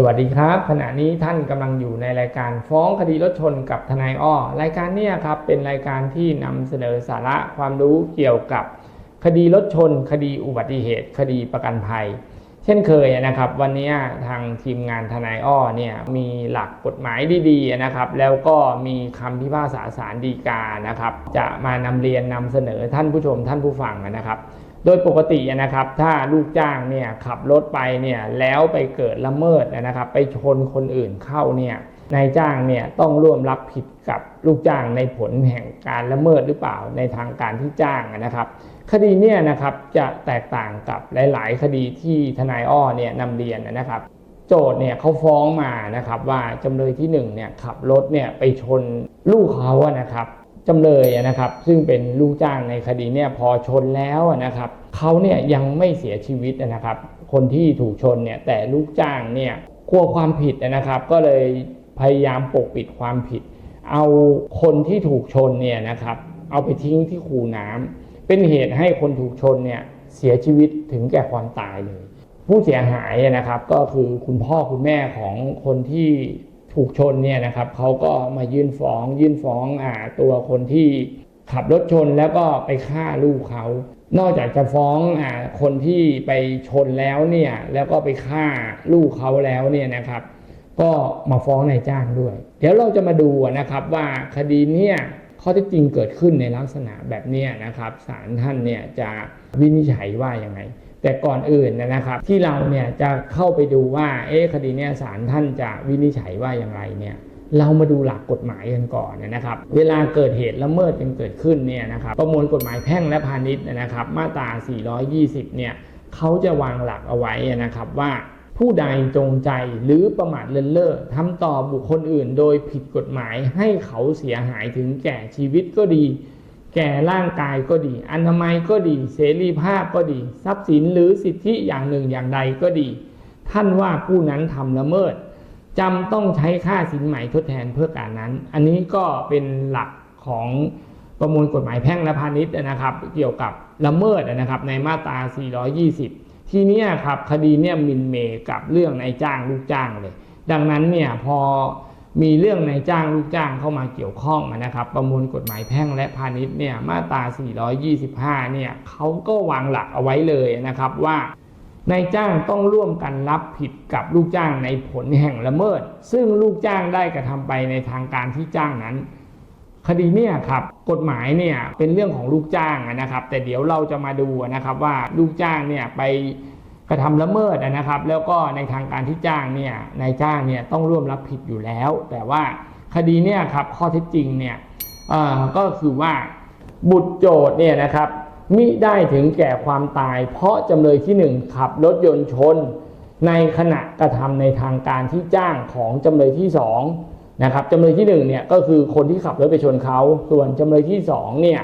สวัสดีครับ ขณะนี้ท่านกำลังอยู่ในรายการฟ้องคดีรถชนกับทนายอ้อ รายการนี้ครับเป็นรายการที่นำเสนอสาระความรู้เกี่ยวกับ คดีรถชน คดีอุบัติเหตุ คดีประกันภัย เช่นเคยนะครับ วันนี้ทางทีมงานทนายอ้อเนี่ยมีหลักกฎหมายดีๆนะครับ แล้วก็มีคำพิพากษาศาลฎีกานะครับ จะมานำเรียนนำเสนอท่านผู้ชมท่านผู้ฟังนะครับ ดยปกตินะครับถ้าลูกจ้างเนี่ยขับรถไปเนี่ยแล้วไปเกิดละเมิดนะครับไปชนคนอื่นเข้าเนี่ยนายจ้างเนี่ยต้องร่วมรับผิดกับลูกจ้างในผลแห่งการละเมิดหรือเปล่าในทางการที่จ้างนะครับ คดีเนี่ยนะครับจะแตกต่างกับหลาย ๆ คดีที่ทนายอ้อเนี่ยนำเรียนนะครับ โจทย์เนี่ยเขาฟ้องมานะครับว่าจำเลยที่1เนี่ยขับรถเนี่ยไปชนลูกเขาอะนะครับ จำเลยนะครับ ซึ่งเป็นลูกจ้างในคดีเนี่ยพอชนแล้วนะครับเขาเนี่ยยังไม่เสียชีวิตนะครับ คนที่ถูกชนเนี่ยแต่ลูกจ้างเนี่ยกลัวความผิดนะครับ ก็เลยพยายามปกปิดความผิด เอาคนที่ถูกชนเนี่ยนะครับ เอาไปทิ้งที่คูน้ำเป็นเหตุให้คนถูกชนเนี่ยเสียชีวิตถึงแก่ความตายเลย ผู้เสียหายนะครับ ก็คือคุณพ่อคุณแม่ของคนที่ ถูกชนเนี่ยนะครับเขาก็มายื่นฟ้อง ยื่นฟ้องอ่าตัวคนที่ขับรถชนแล้วก็ไปฆ่าลูกเขา นอกจากจะฟ้องอ่าคนที่ไปชนแล้วเนี่ยแล้วก็ไปฆ่าลูกเขาแล้วเนี่ยนะครับ ก็มาฟ้องนายจ้างด้วย เดี๋ยวเราจะมาดูนะครับว่าคดีเนี้ยข้อเท็จจริงเกิดขึ้นในลักษณะแบบนี้นะครับศาลท่านเนี่ยจะวินิจฉัยว่ายังไง แต่ก่อนอื่นนะครับที่เราเนี่ยจะเข้าไปดูว่าเอ๊คดีเนี้ยศาลท่านจะวินิจฉัยว่าอย่างไรเนี่ยเรามาดูหลักกฎหมายกันก่อนนะครับ เวลาเกิดเหตุละเมิดกันเกิดขึ้นเนี่ยนะครับประมวลกฎหมายแพ่งและพาณิชย์นะครับ มาตรา 420 เนี่ยเขาจะวางหลักเอาไว้นะครับว่าผู้ใดจงใจหรือประมาทเลินเล่อทำต่อบุคคลอื่น โดยผิดกฎหมายให้เขาเสียหายถึงแก่ชีวิตก็ดี แก่ร่างกายก็ดี อนามัยก็ดี เสรีภาพก็ดี ทรัพย์สินหรือสิทธิอย่างหนึ่งอย่างใดก็ดี ท่านว่าผู้นั้นทำละเมิดจำต้องใช้ค่าสินไหม่ทดแทนเพื่อการนั้น อันนี้ก็เป็นหลักของประมวลกฎหมายแพ่งและพาณิชย์นะครับ เกี่ยวกับละเมิดนะครับ ในมาตรา 420 ทีนี้ครับคดีเนี่ยมินเมกับเรื่องนายจ้างลูกจ้างเลย ดังนั้นเนี่ยพอ มีเรื่องนายจ้างลูกจ้างเข้ามาเกี่ยวข้องนะครับ ประมวลกฎหมายแพ่งและพาณิชย์เนี่ยมาตรา 425 เนี่ยเขาก็วางหลักเอาไว้เลยนะครับว่านายจ้างต้องร่วมกันรับผิดกับลูกจ้างในผลแห่งละเมิด ซึ่งลูกจ้างได้กระทำไปในทางการที่จ้างนั้น คดีเนี่ยครับกฎหมายเนี่ยเป็นเรื่องของลูกจ้างนะครับ แต่เดี๋ยวเราจะมาดูนะครับว่าลูกจ้างเนี่ยไป กระทำละเมิดนะครับ แล้วก็ในทางการที่จ้างเนี่ยนายจ้างเนี่ยต้องร่วมรับผิดอยู่แล้ว แต่ว่าคดีเนี่ยครับข้อเท็จจริงเนี่ยก็คือว่าบุตรโจทย์เนี่ยนะครับมิได้ถึงแก่ความตาย เพราะจำเลยที่หนึ่งขับรถยนต์ชน ในขณะกระทำในทางการที่จ้างของจำเลยที่สองนะครับจำเลยที่หนึ่งเนี่ยก็คือคนที่ขับรถไปชนเขาส่วนจำเลยที่สองเนี่ย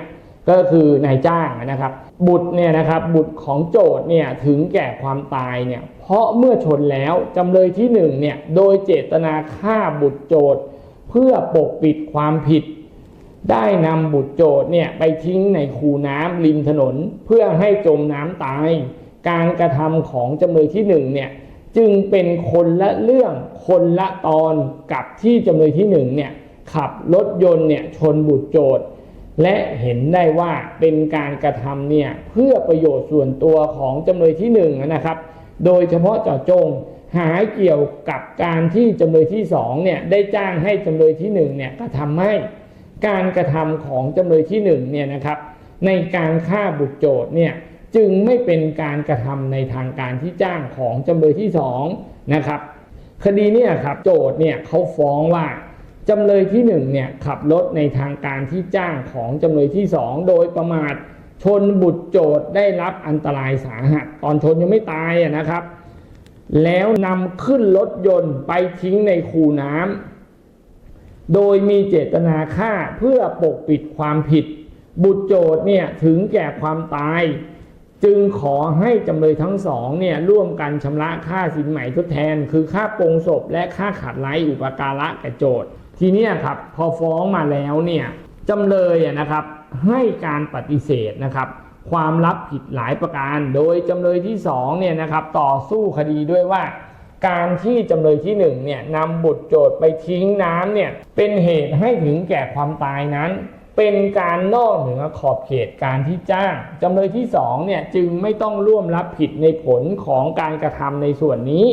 ก็คือนายจ้างนะครับ บุตรเนี่ยนะครับบุตรของโจทย์เนี่ยถึงแก่ความตายเนี่ยเพราะเมื่อชนแล้วจำเลยที่หนึ่งเนี่ยโดยเจตนาฆ่าบุตรโจทย์ เพื่อปกปิดความผิด ได้นำบุตรโจทย์เนี่ยไปทิ้งในคูน้ำริมถนน เพื่อให้จมน้ำตาย การกระทำของจำเลยที่หนึ่งเนี่ยจึงเป็นคนละเรื่องคนละตอนกับที่จำเลยที่หนึ่งเนี่ยขับรถยนต์เนี่ยชนบุตรโจทย์ และเห็นได้ว่าเป็นการกระทำเนี่ยเพื่อประโยชน์ส่วนตัวของจำเลยที่หนึ่งนะครับ โดยเฉพาะเจาะจงหายเกี่ยวกับการที่จำเลยที่สองเนี่ยได้จ้างให้จำเลยที่หนึ่งเนี่ยกระทำให้การกระทำของจำเลยที่หนึ่งเนี่ยนะครับ ในการฆ่าบุตรโจทย์เนี่ยจึงไม่เป็นการกระทำในทางการที่จ้างของจำเลยที่สองนะครับ คดีเนี่ยครับโจทย์เนี่ยเขาฟ้องว่า จำเลยที่หนึ่งเนี่ยขับรถในทางการที่จ้างของจำเลยที่สองโดยประมาทชนบุตรโจทย์ได้รับอันตรายสาหัส ตอนชนยังไม่ตายนะครับ แล้วนำขึ้นรถยนต์ไปทิ้งในคูน้ำโดยมีเจตนาฆ่าเพื่อปกปิดความผิด บุตรโจทย์เนี่ยถึงแก่ความตาย จึงขอให้จำเลยทั้งสองเนี่ยร่วมกันชำระค่าสินไหม่ทดแทน คือค่าปรงศพและค่าขาดไร้อุปการะแก่โจทย์ ทีนี้ครับพอฟ้องมาแล้วเนี่ยจำเลยอะนะครับให้การปฏิเสธนะครับ ความรับผิดหลายประการ โดยจำเลยที่สองเนี่ยนะครับต่อสู้คดีด้วยว่า การที่จำเลยที่หนึ่งเนี่ยนำบุตรโจทย์ไปทิ้งน้ำเนี่ยเป็นเหตุให้ถึงแก่ความตายนั้น เป็นการนอกเหนือขอบเขตการที่จ้างจำเลยที่สองเนี่ยจึงไม่ต้องร่วมรับผิดในผลของการกระทำในส่วนนี้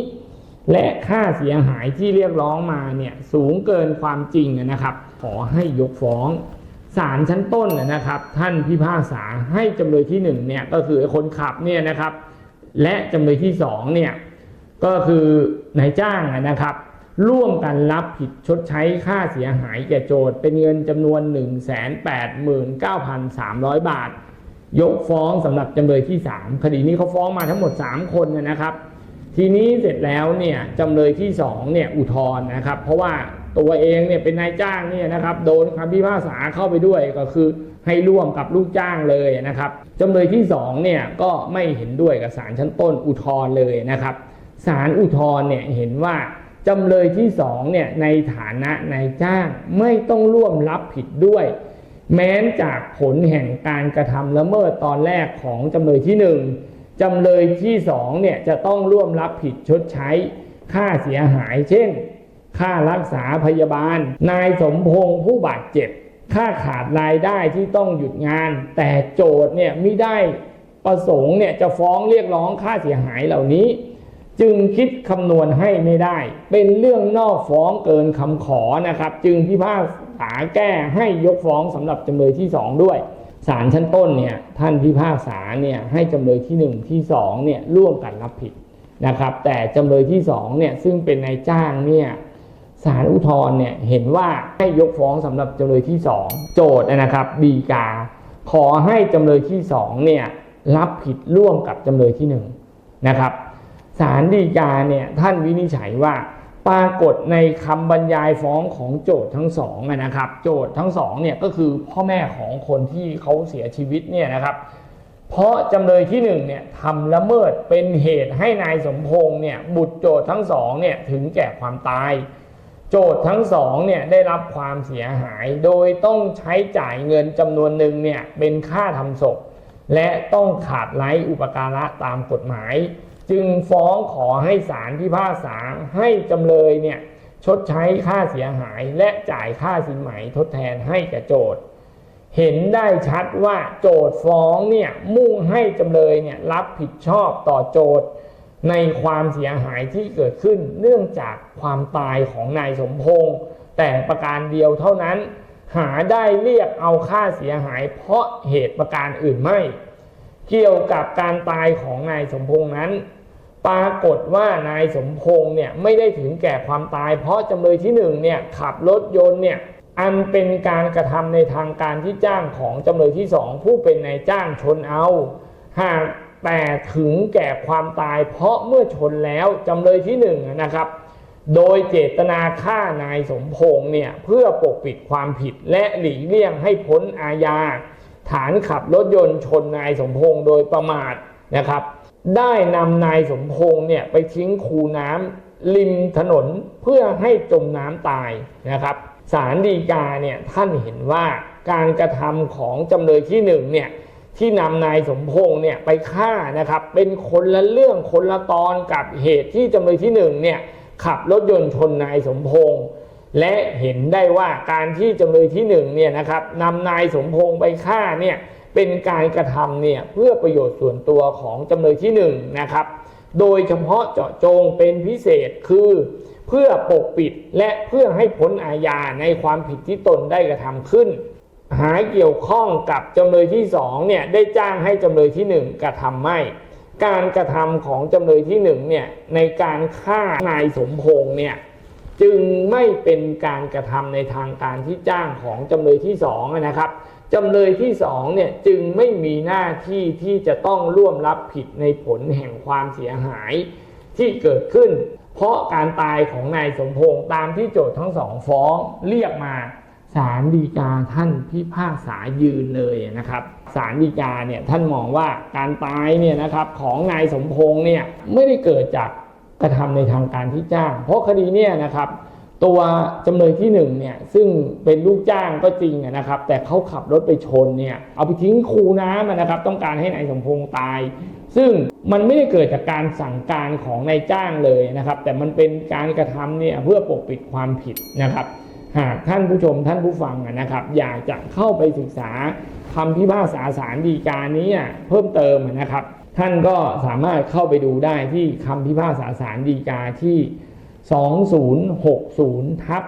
และค่าเสียหายที่เรียกร้องมาเนี่ยสูงเกินความจริงนะครับ ขอให้ยกฟ้องศาลชั้นต้นนะครับ ท่านพิพากษาให้จำเลยที่หนึ่งเนี่ยก็คือคนขับเนี่ยนะครับ และจำเลยที่สองเนี่ยก็คือนายจ้างนะครับ ร่วมกันรับผิดชดใช้ค่าเสียหายแก่โจทย์เป็นเงินจำนวน 189,300 บาท ยกฟ้องสำหรับจำเลยที่ 3 คดีนี้เขาฟ้องมาทั้งหมด 3 คนนะครับ ทีนี้เสร็จแล้วเนี่ยจำเลยที่2เนี่ยอุทธรณ์นะครับ เพราะว่าตัวเองเนี่ยเป็นนายจ้างเนี่ยนะครับโดนคำพิพากษาเข้าไปด้วยก็คือให้ร่วมกับลูกจ้างเลยนะครับจำเลยที่2เนี่ยก็ไม่เห็นด้วยกับศาลชั้นต้นอุทธรณ์เลยนะครับศาลอุทธรณ์เนี่ยเห็นว่าจำเลยที่สองเนี่ยในฐานะนายจ้างไม่ต้องร่วมรับผิดด้วย แม้นจากผลแห่งการกระทำละเมิดตอนแรกของจำเลยที่หนึ่ง จำเลยที่สองเนี่ยจะต้องร่วมรับผิดชดใช้ค่าเสียหาย เช่น ค่ารักษาพยาบาล นายสมพงษ์ผู้บาดเจ็บ ค่าขาดรายได้ที่ต้องหยุดงาน แต่โจทย์เนี่ยไม่ได้ประสงค์เนี่ยจะฟ้องเรียกร้องค่าเสียหายเหล่านี้ จึงคิดคำนวณให้ไม่ได้ เป็นเรื่องนอกฟ้องเกินคำขอนะครับ จึงพิพากษาแก้ให้ยกฟ้องสำหรับจำเลยที่2ด้วย ศาลชั้นต้นเนี่ยท่านพิพากษาเนี่ยให้จำเลยที่ 1 ที่2เนี่ยร่วมกันรับผิดนะครับแต่จำเลยที่2เนี่ยซึ่งเป็นนายจ้างเนี่ยศาลอุทธรณ์เนี่ยเห็นว่าให้ยกฟ้องสำหรับจำเลยที่ 2 โจทย์นะครับดีกา ขอให้จำเลยที่2เนี่ยรับผิดร่วมกับจำเลยที่1นะครับศาลฎีกาเนี่ยท่านวินิจฉัยว่า ปรากฏในคำบรรยายฟ้องของโจทย์ทั้งสองนะครับ โจทย์ทั้งสองเนี่ยก็คือพ่อแม่ของคนที่เขาเสียชีวิตเนี่ยนะครับ เพราะจำเลยที่หนึ่งเนี่ยทำละเมิดเป็นเหตุให้นายสมพงษ์เนี่ยบุตรโจทย์ทั้งสองเนี่ยถึงแก่ความตาย โจทย์ทั้งสองเนี่ยได้รับความเสียหาย โดยต้องใช้จ่ายเงินจำนวนหนึ่งเนี่ยเป็นค่าทำศพ และต้องขาดไร้อุปการะตามกฎหมาย จึงฟ้องขอให้ศาลพิพากษาให้จำเลยเนี่ยชดใช้ค่าเสียหายและจ่ายค่าสินไหมทดแทนให้แก่โจทย์เห็นได้ชัดว่าโจทย์ฟ้องเนี่ยมุ่งให้จำเลยเนี่ยรับผิดชอบต่อโจทย์ในความเสียหายที่เกิดขึ้นเนื่องจากความตายของนายสมพงษ์แต่ประการเดียวเท่านั้น หาได้เรียกเอาค่าเสียหายเพราะเหตุประการอื่นไม่ เกี่ยวกับการตายของนายสมพงษ์นั้น ปรากฏว่านายสมพงษ์เนี่ยไม่ได้ถึงแก่ความตาย เพราะจำเลยที่หนึ่งเนี่ยขับรถยนต์เนี่ยอันเป็นการกระทำในทางการที่จ้างของจำเลยที่สองผู้เป็นนายจ้างชนเอา หากแต่ถึงแก่ความตาย เพราะเมื่อชนแล้วจำเลยที่หนึ่งนะครับ โดยเจตนาฆ่านายสมพงษ์เนี่ยเพื่อปกปิดความผิดและหลีกเลี่ยงให้พ้นอาญา ฐานขับรถยนต์ชนนายสมพงษ์โดยประมาทนะครับ ได้นำนายสมพงษ์เนี่ยไปทิ้งคูน้ำริมถนนเพื่อให้จมน้ำตายนะครับศาลฎีกาเนี่ยท่านเห็นว่าการกระทำของจำเลยที่หนึ่งเนี่ยที่นำนายสมพงษ์เนี่ยไปฆ่านะครับเป็นคนละเรื่องคนละตอนกับเหตุที่จำเลยที่หนึ่งเนี่ยขับรถยนต์ชนนายสมพงษ์ และเห็นได้ว่าการที่จำเลยที่หนึ่งเนี่ยนะครับนำนายสมพงษ์ไปฆ่าเนี่ยเป็นการกระทำเนี่ยเพื่อประโยชน์ส่วนตัวของจำเลยที่หนึ่งนะครับ โดยเฉพาะเจาะจงเป็นพิเศษคือ เพื่อปกปิดและเพื่อให้พ้นอาญาในความผิดที่ตนได้กระทำขึ้น หายเกี่ยวข้องกับจำเลยที่สองเนี่ยได้จ้างให้จำเลยที่หนึ่งกระทำไม่การกระทำของจำเลยที่หนึ่งเนี่ยในการฆ่านายสมพงษ์เนี่ย จึงไม่เป็นการกระทำในทางการที่จ้างของจำเลยที่สองนะครับจำเลยที่สองเนี่ยจึงไม่มีหน้าที่ที่จะต้องร่วมรับผิดในผลแห่งความเสียหายที่เกิดขึ้น เพราะการตายของนายสมพงษ์ตามที่โจทย์ทั้งสองฟ้องเรียกมาศาลฎีกาท่านพิพากษายืนเลยนะครับศาลฎีกาเนี่ยท่านมองว่าการตายเนี่ยนะครับของนายสมพงษ์เนี่ยไม่ได้เกิดจาก กระทำในทางการที่จ้าง เพราะคดีเนี่ยนะครับ ตัวจำเลยที่หนึ่งเนี่ยซึ่งเป็นลูกจ้างก็จริงนะครับ แต่เขาขับรถไปชนเนี่ยเอาไปทิ้งคูน้ำนะครับ ต้องการให้นายสมพงษ์ตาย ซึ่งมันไม่ได้เกิดจากการสั่งการของนายจ้างเลยนะครับ แต่มันเป็นการกระทำเนี่ยเพื่อปกปิดความผิดนะครับ หากท่านผู้ชมท่านผู้ฟังนะครับ อยากจะเข้าไปศึกษาคำพิพากษาศาลฎีกานี้เพิ่มเติมนะครับ ท่านก็สามารถเข้าไปดูได้ที่คำพิพากษาศาลฎีกาที่ 2060ทับ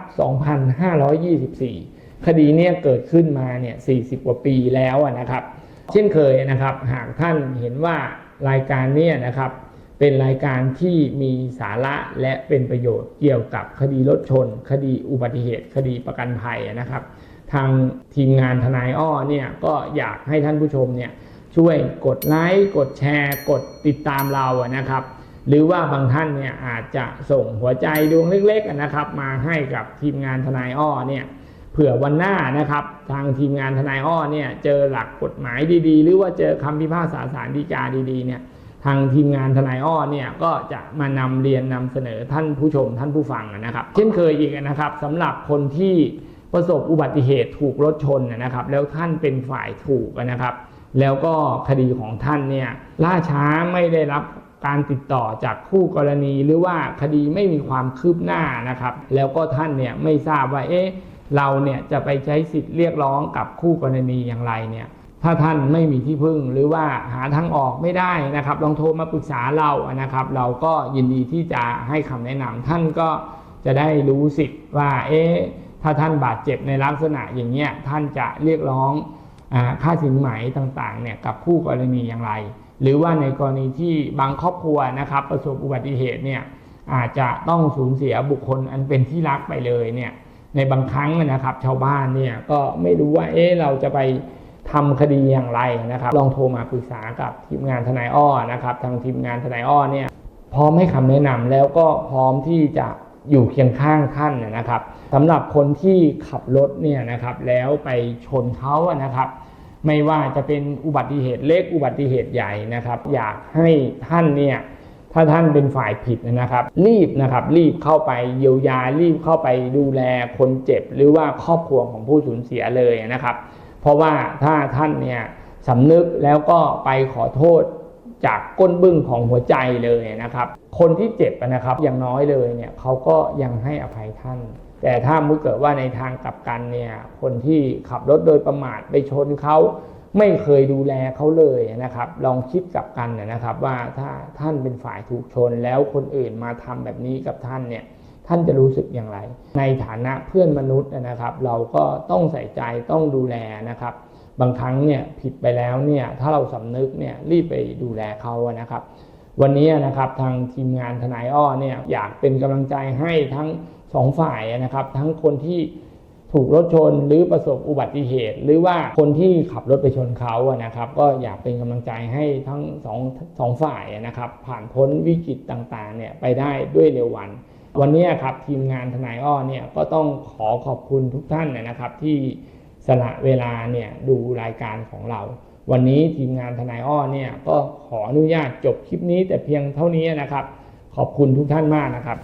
2524 คดีเนี่ยเกิดขึ้นมาเนี่ย40 กว่าปีแล้วนะครับ เช่นเคยนะครับ หากท่านเห็นว่ารายการเนี่ยนะครับ เป็นรายการที่มีสาระและเป็นประโยชน์เกี่ยวกับคดีรถชน คดีอุบัติเหตุ คดีประกันภัยนะครับ ทางทีมงานทนายอ้อเนี่ยก็อยากให้ท่านผู้ชมเนี่ย ช่วยกดไลค์กดแชร์ กดติดตามเราอะนะครับ หรือว่าบางท่านเนี่ยอาจจะส่งหัวใจดวงเล็กๆนะครับ มาให้กับทีมงานทนายอ้อเนี่ยเผื่อวันหน้านะครับ ทางทีมงานทนายอ้อเนี่ยเจอหลักกฎหมายดีๆ หรือว่าเจอคำพิพากษาศาลฎีกาดีๆเนี่ยทางทีมงานทนายอ้อเนี่ยก็จะมานำเรียนนำเสนอท่านผู้ชมท่านผู้ฟังนะครับ เช่นเคยอีกนะครับสำหรับคนที่ประสบอุบัติเหตุถูกรถชนนะครับ แล้วท่านเป็นฝ่ายถูกนะครับ แล้วก็คดีของท่านเนี่ยล่าช้าไม่ได้รับการติดต่อจากคู่กรณีหรือว่าคดีไม่มีความคืบหน้านะครับ แล้วก็ท่านเนี่ยไม่ทราบว่าเอ๊ะเราเนี่ยจะไปใช้สิทธิ์เรียกร้องกับคู่กรณีอย่างไรเนี่ยถ้าท่านไม่มีที่พึ่งหรือว่าหาทางออกไม่ได้นะครับ ลองโทรมาปรึกษาเรานะครับ เราก็ยินดีที่จะให้คำแนะนำท่านก็จะได้รู้สิทธิ์ว่าเอ๊ะถ้าท่านบาดเจ็บในลักษณะอย่างเงี้ยท่านจะเรียกร้อง ค่าสินไหมต่างๆเนี่ยกับคู่กรณีอย่างไร หรือว่าในกรณีที่บางครอบครัวนะครับประสบอุบัติเหตุเนี่ยอาจจะต้องสูญเสียบุคคลอันเป็นที่รักไปเลยเนี่ยในบางครั้งนะครับชาวบ้านเนี่ยก็ไม่รู้ว่าเอ๊ะเราจะไปทำคดีอย่างไรนะครับ ลองโทรมาปรึกษากับทีมงานทนายอ้อนะครับ ทางทีมงานทนายอ้อเนี่ยพร้อมให้คำแนะนำแล้วก็พร้อมที่จะ อยู่เคียงข้างท่านนะครับสำหรับคนที่ขับรถเนี่ยนะครับแล้วไปชนเขานะครับ ไม่ว่าจะเป็นอุบัติเหตุเล็กอุบัติเหตุใหญ่นะครับ อยากให้ท่านเนี่ยถ้าท่านเป็นฝ่ายผิดนะครับ รีบนะครับรีบเข้าไปเยียวยารีบเข้าไปดูแลคนเจ็บ หรือว่าครอบครัวของผู้สูญเสียเลยนะครับ เพราะว่าถ้าท่านเนี่ยสำนึกแล้วก็ไปขอโทษ จากก้นบึ้งของหัวใจเลยนะครับ คนที่เจ็บนะครับอย่างน้อยเลยเนี่ยเขาก็ยังให้อภัยท่าน แต่ถ้ามุดเกิดว่าในทางกลับกันเนี่ยคนที่ขับรถโดยประมาทไปชนเขาไม่เคยดูแลเขาเลยนะครับ ลองคิดกลับกันนะครับว่าถ้าท่านเป็นฝ่ายถูกชนแล้วคนอื่นมาทำแบบนี้กับท่านเนี่ยท่านจะรู้สึกอย่างไร ในฐานะเพื่อนมนุษย์นะครับ เราก็ต้องใส่ใจต้องดูแลนะครับ บางครั้งเนี่ยผิดไปแล้วเนี่ยถ้าเราสำนึกเนี่ยรีบไปดูแลเขานะครับ วันนี้นะครับทางทีมงานทนายอ้อเนี่ยอยากเป็นกำลังใจให้ทั้งสองฝ่ายนะครับ ทั้งคนที่ถูกรถชนหรือประสบอุบัติเหตุ หรือว่าคนที่ขับรถไปชนเขาอะนะครับ ก็อยากเป็นกำลังใจให้ทั้งสองสองฝ่ายนะครับ ผ่านพ้นวิกฤตต่างๆเนี่ยไปได้ด้วยเร็ววัน วันนี้ครับทีมงานทนายอ้อเนี่ยก็ต้องขอขอบคุณทุกท่านนะครับที่ สละเวลาเนี่ยดูรายการของเรา วันนี้ทีมงานทนายอ้อเนี่ยก็ขออนุญาตจบคลิปนี้แต่เพียงเท่านี้นะครับ ขอบคุณทุกท่านมากนะครับ